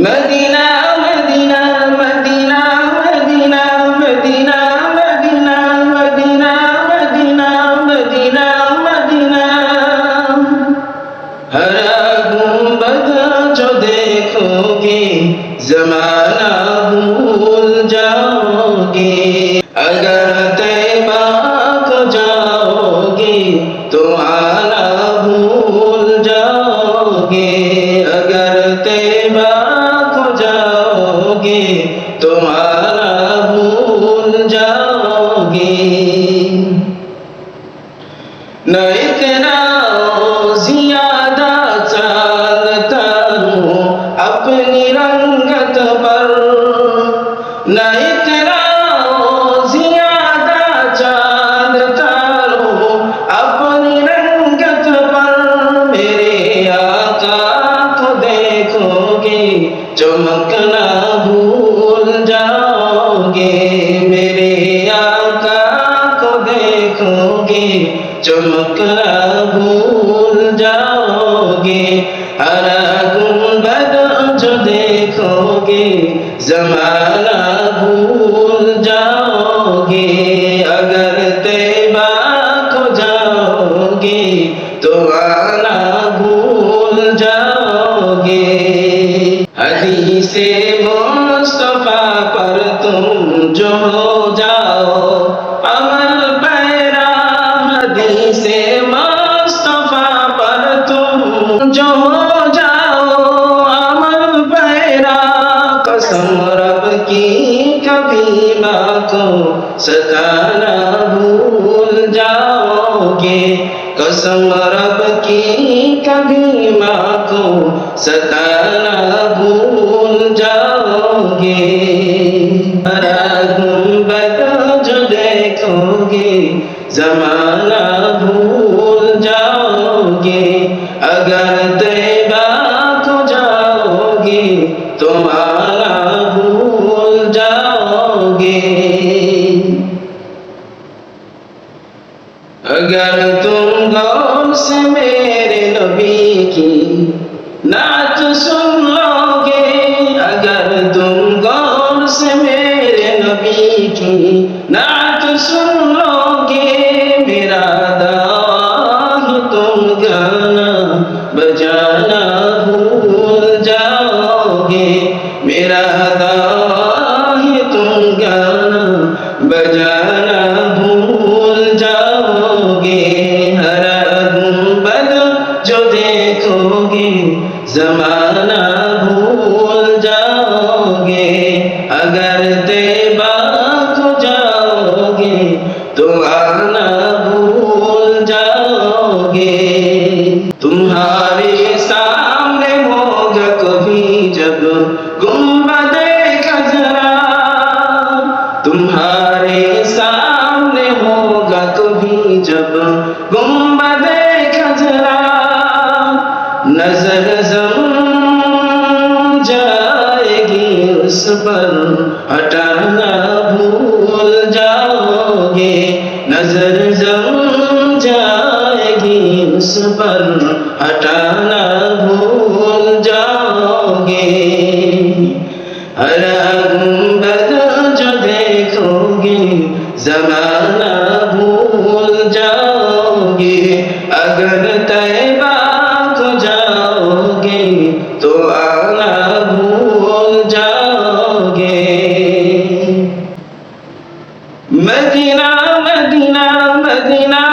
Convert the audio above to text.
Medina Medina Medina Medina Medina Medina Medina Medina Medina Medina हरा गुंबद जो देखोगे जमाना भूल जाओगे अगर तैबा को जाओगे तो आना तो आना भूल जाओगे न इतना ज्यादा चालता हूँ अपनी रंगत पर न इतना ज्यादा चालता हूँ अपनी रंगत पर मेरे आका को देखोगे चमकना भूल जाओगे मेरे आका को देखोगे चमकना भूल जाओगे हरा गुंबद जो देखोगे जमाना भूल जाओगे अगर तैबा को जाओगे तो आना भूल जाओगे हदीसे मुस्तफा पर तुम जो हो जाओ अमल पैरा हदीसे मुस्तफ़ा पर तुम जो हो जाओ अमल पैरा कसम रब की कभी माँ को सताना भूल जाओगे। कसम रब की कभी माँ को सताना भूल जाओगे। जमाना भूल जाओगे। अगर तैबा को जाओगे। तो आना भूल जाओगे। अगर तुम गौर से मेरे नबी की नात सुन लोगे। अगर तुम गौर से मेरे नबी की देखोगे जमाना भूल जाओगे। अगर तैबा को जाओगे तो आना भूल जाओगे। तुम्हारे सामने होगा कभी जब गुंबद खजरा। तुम्हारे सामने होगा कभी जब गुंबद नज़र जम जाएगी उस पर, हटाना भूल जाओगे। नज़र जम जाएगी उस पर, हटाना भूल जाओगे। हरा गुंबद जो देखोगे, जमाना भूल जाओगे। अगर तो आना भूल जाओगे। Medina Medina Medina